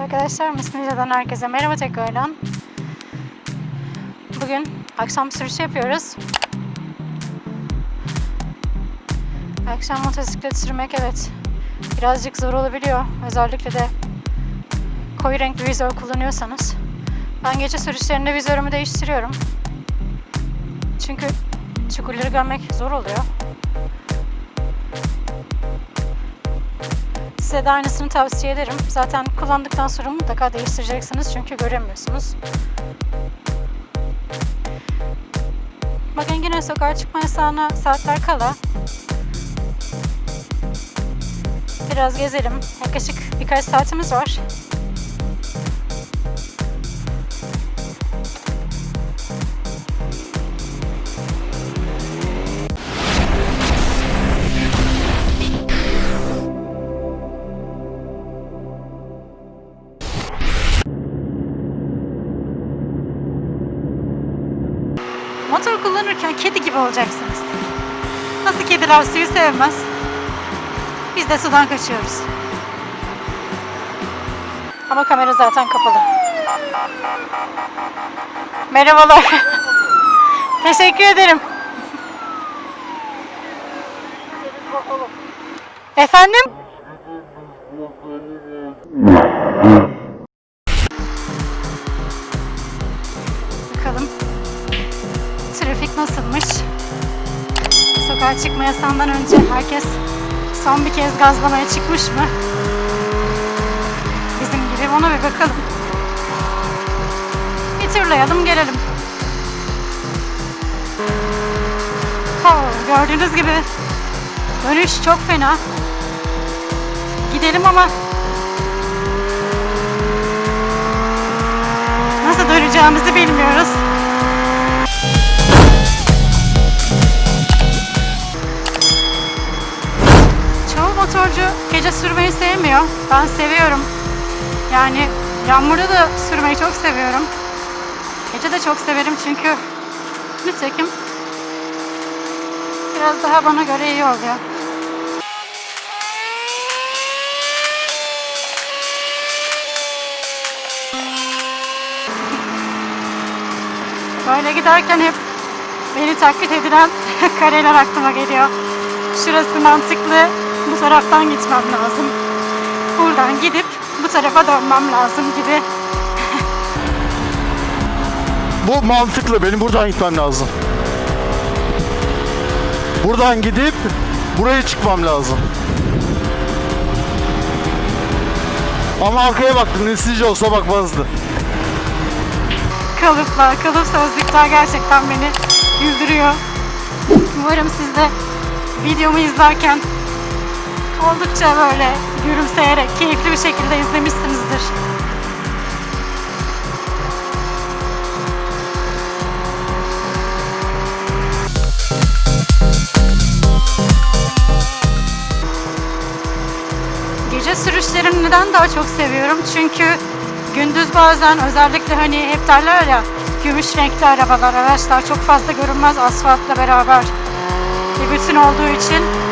Arkadaşlar Mesnevice'den herkese merhaba tekrardan. Bugün akşam sürüşü yapıyoruz. Akşam motosiklet sürmek evet birazcık zor olabiliyor. Özellikle de koyu renk bir vizör kullanıyorsanız. Ben gece sürüşlerinde vizörümü değiştiriyorum. Çünkü çukurları görmek zor oluyor. Size de aynısını tavsiye ederim. Zaten kullandıktan sonra mutlaka değiştireceksiniz çünkü göremiyorsunuz. Bakın yine sokağa çıkma yasağına saatler kala. Biraz gezelim. Yaklaşık birkaç saatimiz var. Kediler suyu sevmez? Biz de sudan kaçıyoruz. Ama kamera zaten kapalı. Merhabalar. Teşekkür ederim. Efendim? Sokağa çıkma yasağından önce herkes son bir kez gazlamaya çıkmış mı? Bizim gibi ona bir bakalım. Bir turlayalım gelelim. Oh, gördüğünüz gibi dönüş çok fena. Gidelim ama nasıl döneceğimizi bilmiyoruz. Gece sürmeyi sevmiyor. Ben seviyorum. Yani yağmurda da sürmeyi çok seviyorum. Gece de çok severim çünkü nitekim biraz daha bana göre iyi oluyor. Böyle giderken hep beni taklit edilen kareler aklıma geliyor. Şurası mantıklı, bu taraftan gitmem lazım. Buradan gidip bu tarafa dönmem lazım gibi. Bu mantıklı. Benim buradan gitmem lazım. Buradan gidip buraya çıkmam lazım. Ama arkaya baktım. Neslice olsa bakmazdı. Kalıplar, kalıp sözlükler gerçekten beni güldürüyor. Umarım siz de videomu izlerken oldukça böyle gülümseyerek, keyifli bir şekilde izlemişsinizdir. Gece sürüşlerini neden daha çok seviyorum? Çünkü gündüz bazen özellikle hani hep derler ya gümüş renkli arabalar, araçlar çok fazla görünmez asfaltla beraber bir bütün olduğu için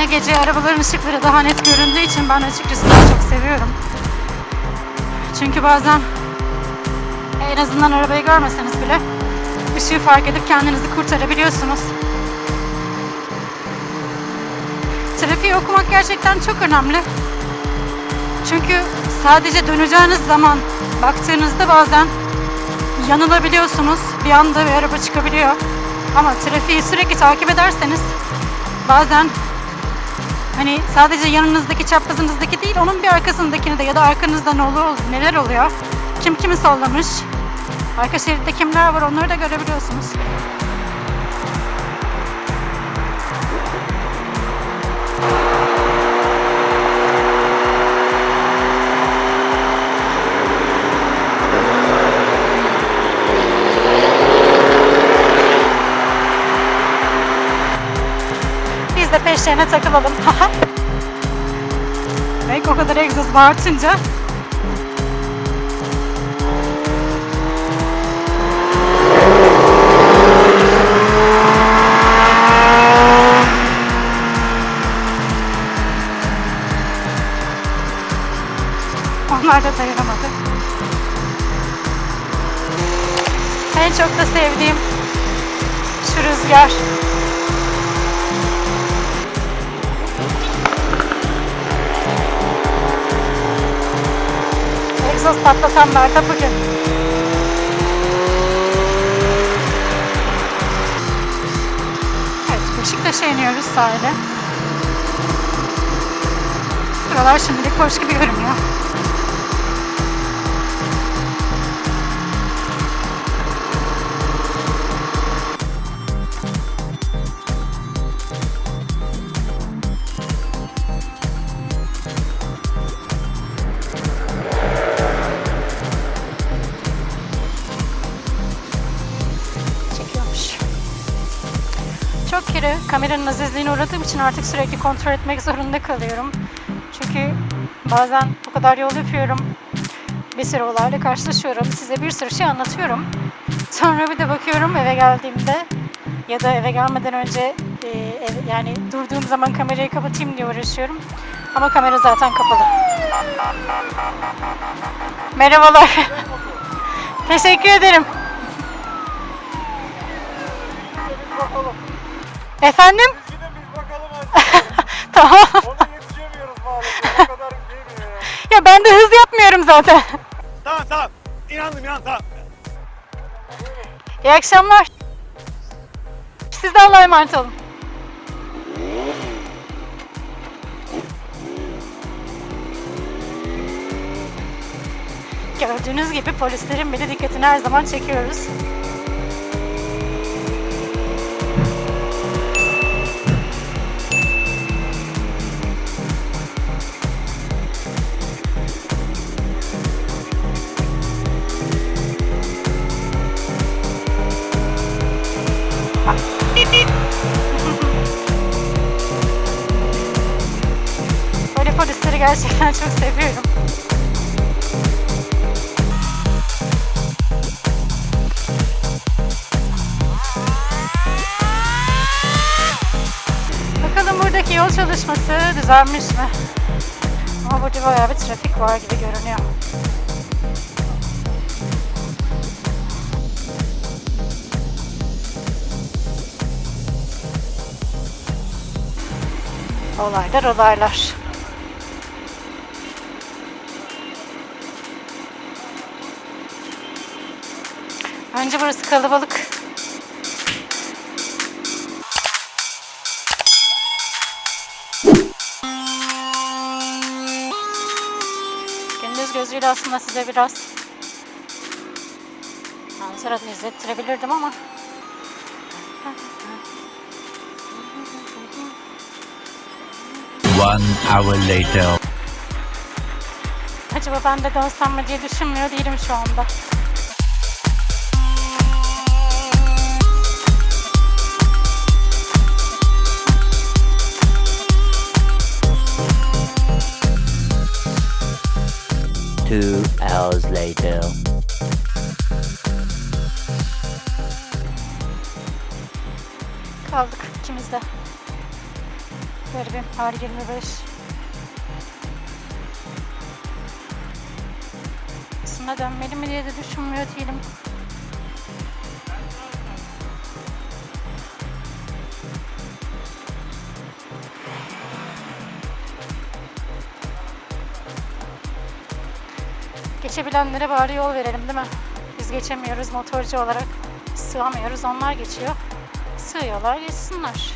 Nedenle gece arabaların ışıkları daha net göründüğü için ben açıkçası daha çok seviyorum. Çünkü bazen en azından arabayı görmeseniz bile ışığı fark edip kendinizi kurtarabiliyorsunuz. Trafiği okumak gerçekten çok önemli. Çünkü sadece döneceğiniz zaman baktığınızda bazen yanılabiliyorsunuz. Bir anda bir araba çıkabiliyor. Ama trafiği sürekli takip ederseniz bazen hani sadece yanınızdaki çaprazınızdaki değil onun bir arkasındakini de ya da arkanızda ne olur neler oluyor? Kim kimi sallamış? Arka şeritte kimler var? Onları da görebiliyorsunuz peşlerine takılalım. Belki o kadar egzoz bağırtınca Onlar da dayanamadı. En çok da sevdiğim şu rüzgar. Egzoz patlatan Berta bugün. Evet, Beşiktaş'a iniyoruz sahile. Buralar şimdilik boş gibi görünüyor. Kameranın azizliğine uğradığım için artık sürekli kontrol etmek zorunda kalıyorum. Çünkü bazen bu kadar yol yapıyorum. Bir sürü olayla karşılaşıyorum. Size bir sürü şey anlatıyorum. Sonra bir de bakıyorum eve geldiğimde ya da eve gelmeden önce e, ev- yani durduğum zaman kamerayı kapatayım diye uğraşıyorum. Ama kamera zaten kapalı. Merhabalar. Teşekkür ederim. Efendim? Gidin biz bakalım tamam. Ona yetişemiyoruz maalesef. O kadar değmiyor ya. Ya ben de hız yapmıyorum zaten. Tamam tamam. İnandım inan tamam. İyi akşamlar. Siz de Allah'a emanet olun. Gördüğünüz gibi polislerin bile dikkatini her zaman çekiyoruz. Gerçekten çok seviyorum. Bakalım buradaki yol çalışması düzelmiş mi? Ama burada bayağı bir trafik var gibi görünüyor. Olaylar olaylar. Bence burası kalabalık. Gündüz gözüyle aslında size biraz manzara da izlettirebilirdim ama One hour later. acaba ben de dönsem mi diye düşünmüyor değilim şu anda. Later. Kaldık ikimiz de. Garibim her 25. Aslında dönmeli mi diye de düşünmüyor değilim. Geçebilenlere bari yol verelim değil mi? Biz geçemiyoruz motorcu olarak. Sığamıyoruz onlar geçiyor. Sığıyorlar geçsinler.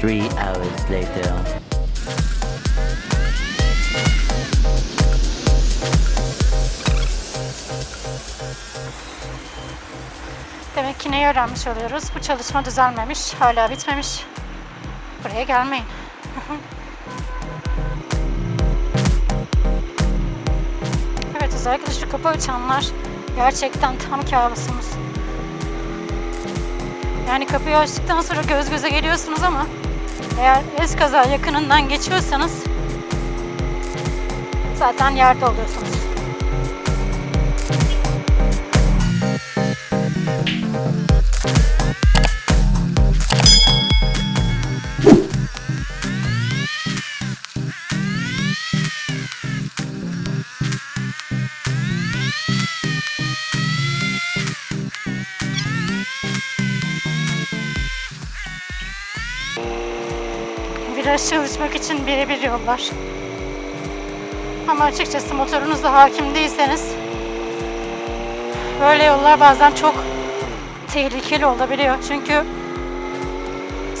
Three hours later. Demek ki neyi öğrenmiş oluyoruz? Bu çalışma düzelmemiş, hala bitmemiş. Buraya gelmeyin. evet özellikle şu kapı açanlar Gerçekten tam kabusumuz. Yani kapıyı açtıktan sonra göz göze geliyorsunuz ama eğer eskaza yakınından geçiyorsanız zaten yerde oluyorsunuz. Çalışmak için birebir yollar. Ama açıkçası motorunuza hakim değilseniz böyle yollar bazen çok tehlikeli olabiliyor. Çünkü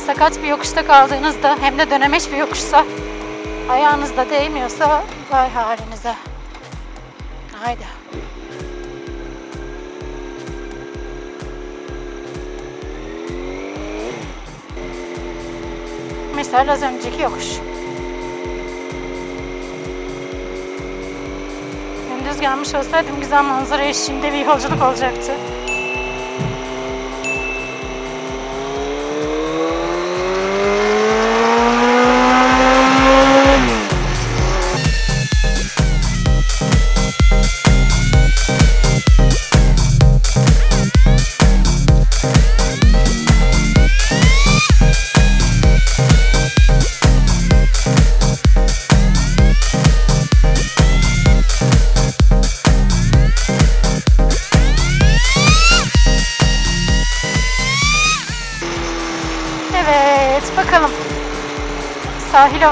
sakat bir yokuşta kaldığınızda hem de dönemeç bir yokuşsa ayağınızda değmiyorsa vay halinize. Haydi. Mesela az önceki yokuş. Gündüz gelmiş olsaydım güzel manzara eşliğinde bir yolculuk olacaktı.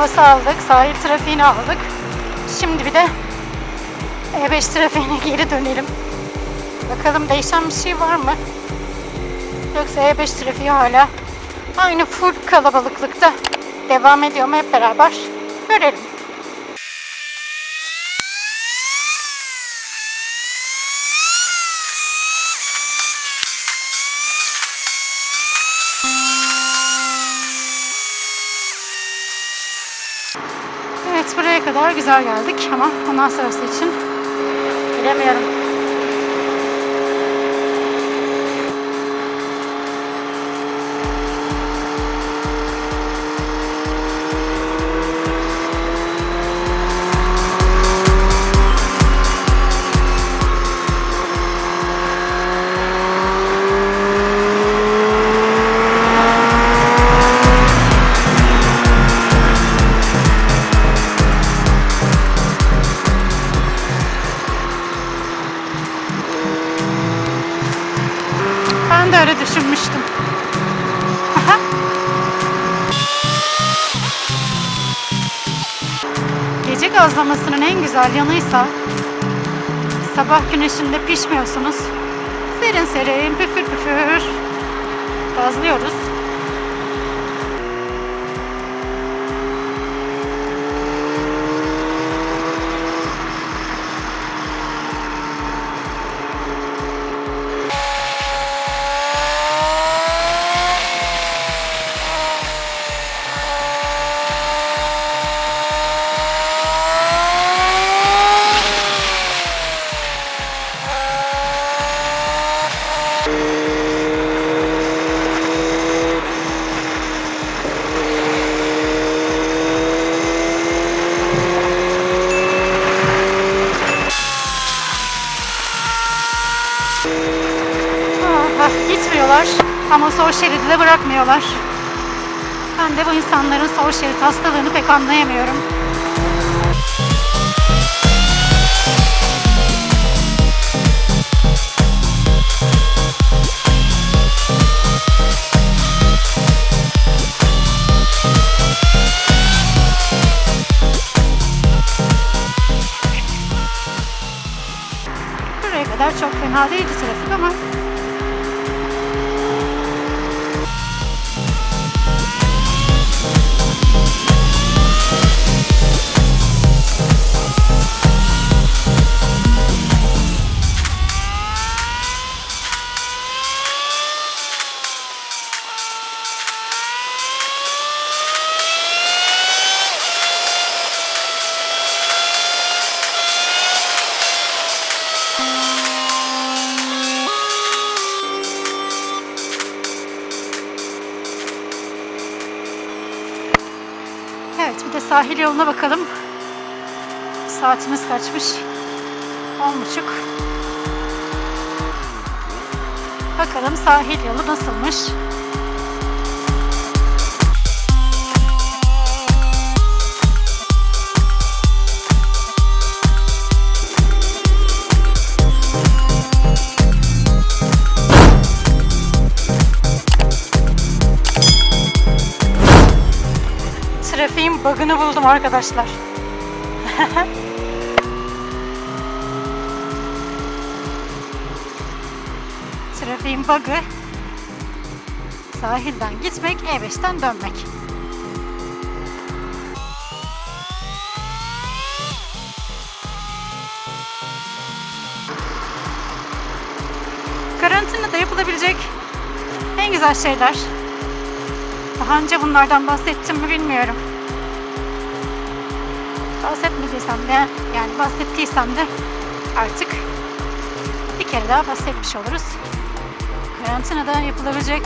Havası aldık, sahil trafiğini aldık. Şimdi bir de E5 trafiğine geri dönelim. Bakalım değişen bir şey var mı? Yoksa E5 trafiği hala aynı full kalabalıklıkta devam ediyor mu hep beraber görelim. Evet buraya kadar güzel geldik ama ondan sonrası için bilemiyorum. Gazlamasının en güzel yanıysa sabah güneşinde pişmiyorsunuz. Serin serin püfür püfür gazlıyoruz. Gitmiyorlar ama sol şeridi de bırakmıyorlar. Ben de bu insanların sol şerit hastalığını pek anlayamıyorum. Buraya kadar çok fena değildi trafik ama sahil yoluna bakalım. Saatimiz kaçmış? On buçuk. Bakalım sahil yolu nasılmış? Trafiğin bug'ını buldum arkadaşlar. Trafiğin bug'ı sahilden gitmek, E5'ten dönmek. Karantinada yapılabilecek en güzel şeyler. Daha önce bunlardan bahsettim mi bilmiyorum. Bahsetmediysem de yani bahsettiysem de artık bir kere daha bahsetmiş oluruz. Karantinada yapılabilecek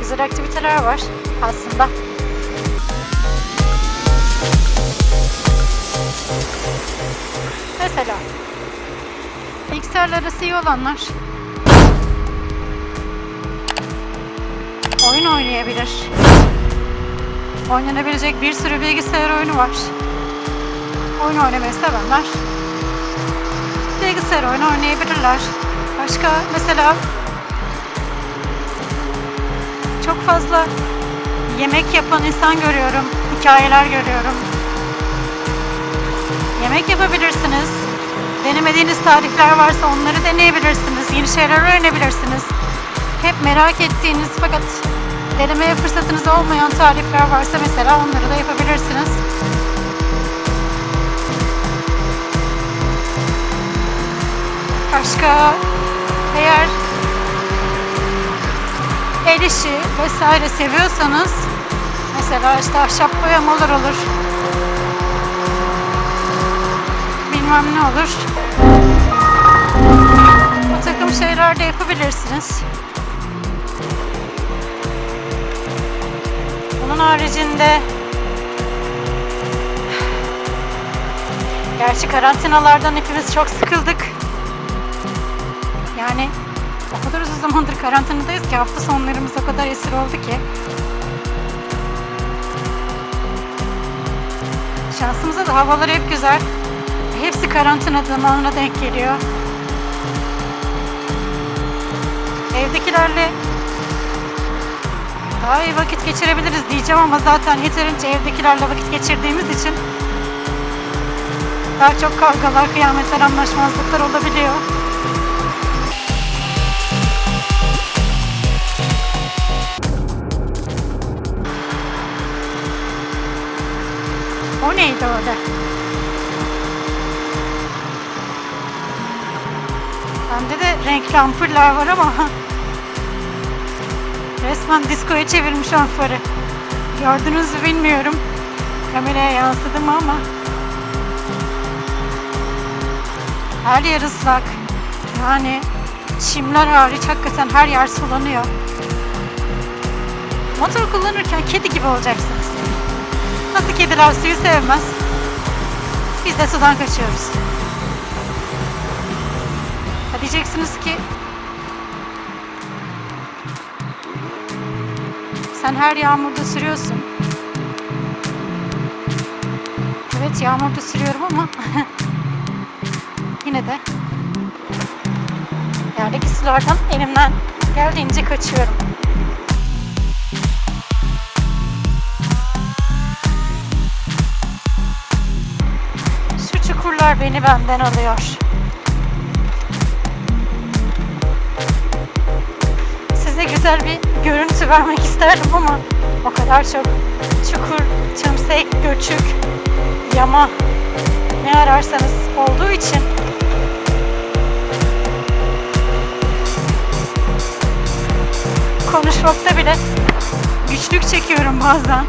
güzel aktiviteler var aslında. Mesela bilgisayarla arası iyi olanlar oyun oynayabilir. Oynanabilecek bir sürü bilgisayar oyunu var. Oyun oynamayı sevenler bilgisayar oyunu oynayabilirler. Başka mesela çok fazla yemek yapan insan görüyorum, hikayeler görüyorum. Yemek yapabilirsiniz. Denemediğiniz tarifler varsa onları deneyebilirsiniz. Yeni şeyler öğrenebilirsiniz. Hep merak ettiğiniz fakat denemeye fırsatınız olmayan tarifler varsa mesela onları da yapabilirsiniz. Başka eğer el işi vesaire seviyorsanız mesela işte ahşap boyamalar olur. Bilmem ne olur. Bu takım şeyler de yapabilirsiniz. Bunun haricinde Gerçi karantinalardan hepimiz çok sıkıldık. Zamandır karantinadayız ki hafta sonlarımız o kadar esir oldu ki. Şansımıza da havalar hep güzel. Hepsi karantina zamanına denk geliyor. Evdekilerle daha iyi vakit geçirebiliriz diyeceğim ama zaten yeterince evdekilerle vakit geçirdiğimiz için daha çok kavgalar, kıyametler, anlaşmazlıklar olabiliyor. O neydi öyle? Bende de renkli ampuller var ama resmen diskoya çevirmiş amfları. Gördünüz mü bilmiyorum. Kameraya yansıdı mı ama her yer ıslak. Yani çimler hariç hakikaten her yer sulanıyor. Motor kullanırken kedi gibi olacaksınız. Nasıl kediler suyu sevmez? Biz de sudan kaçıyoruz. Ha diyeceksiniz ki sen her yağmurda sürüyorsun. Evet yağmurda sürüyorum ama yine de yerdeki sulardan elimden geldiğince kaçıyorum. Çukurlar beni benden alıyor. Size güzel bir görüntü vermek isterdim ama o kadar çok çukur, çimsek, göçük, yama ne ararsanız olduğu için konuşmakta bile güçlük çekiyorum bazen.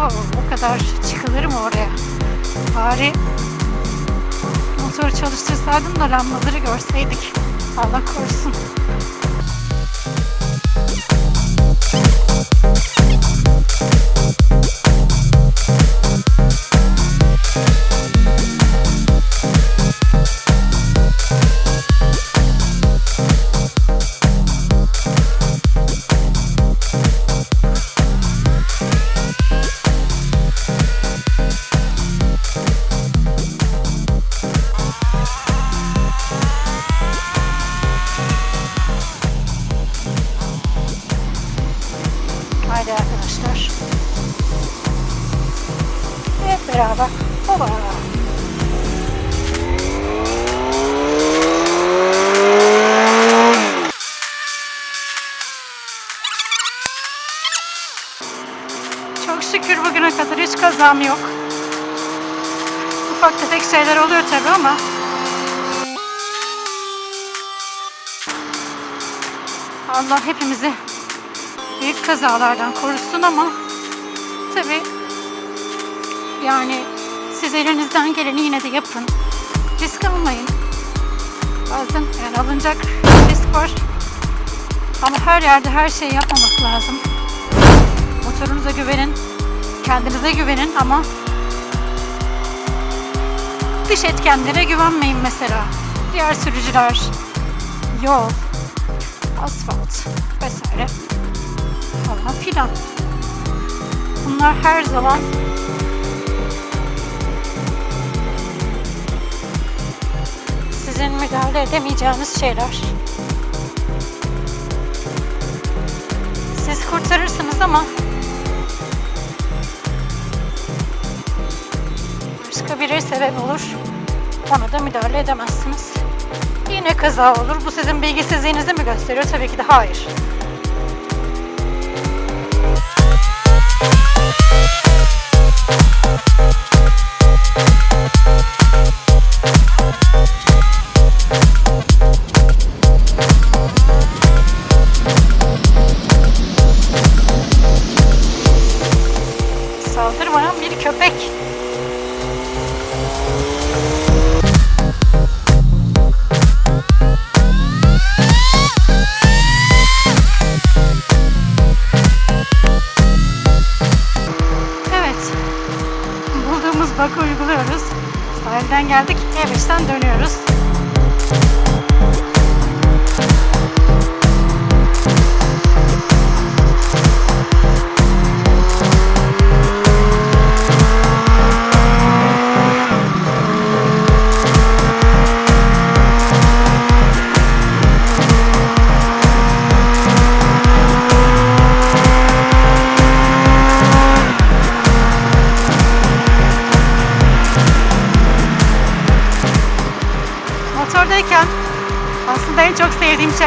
Oo, o kadar çıkılır mı oraya? Bari motoru çalıştırsaydım da lambaları görseydik. Allah korusun. Cezam yok. Ufak tefek şeyler oluyor tabii ama Allah hepimizi büyük kazalardan korusun ama tabii yani siz elinizden geleni yine de yapın. Risk almayın. Bazen yani alınacak risk var. Ama her yerde her şeyi yapmamak lazım. Motorunuza güvenin. Kendinize güvenin ama dış etkenlere güvenmeyin mesela. Diğer sürücüler, yol, asfalt vesaire falan filan. Bunlar her zaman sizin müdahale edemeyeceğiniz şeyler. Siz kurtarırsınız ama başka sebep olur. Ona da müdahale edemezsiniz. Yine kaza olur. Bu sizin bilgisizliğinizi mi gösteriyor? Tabii ki de hayır. E5'ten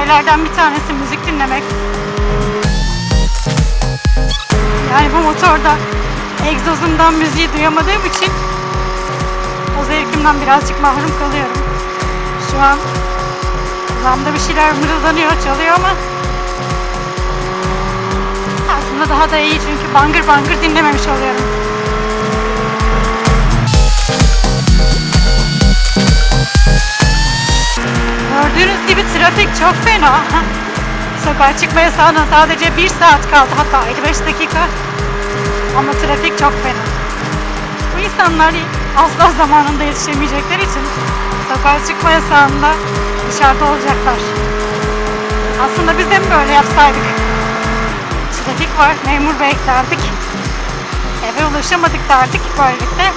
şeylerden bir tanesi müzik dinlemek. Yani bu motorda egzozundan müziği duyamadığım için o zevkimden birazcık mahrum kalıyorum. Şu an kulağımda bir şeyler mırıldanıyor, çalıyor ama aslında daha da iyi çünkü bangır bangır dinlememiş oluyorum. Gördüğünüz gibi trafik çok fena. Sokağa çıkma yasağına sadece bir saat kaldı hatta 55 dakika. Ama trafik çok fena. Bu insanlar asla zamanında yetişemeyecekler için sokağa çıkma yasağında dışarıda olacaklar. Aslında biz de mi böyle yapsaydık? Trafik var, memur bey derdik. Eve ulaşamadık derdik böylelikle.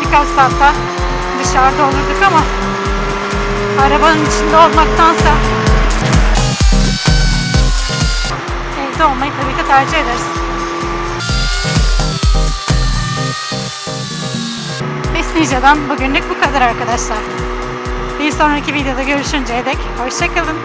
Birkaç saatte dışarıda olurduk ama arabanın içinde olmaktansa evde olmayı tabii ki tercih ederiz. Besnica'dan bugünlük bu kadar arkadaşlar. Bir sonraki videoda görüşünceye dek hoşçakalın.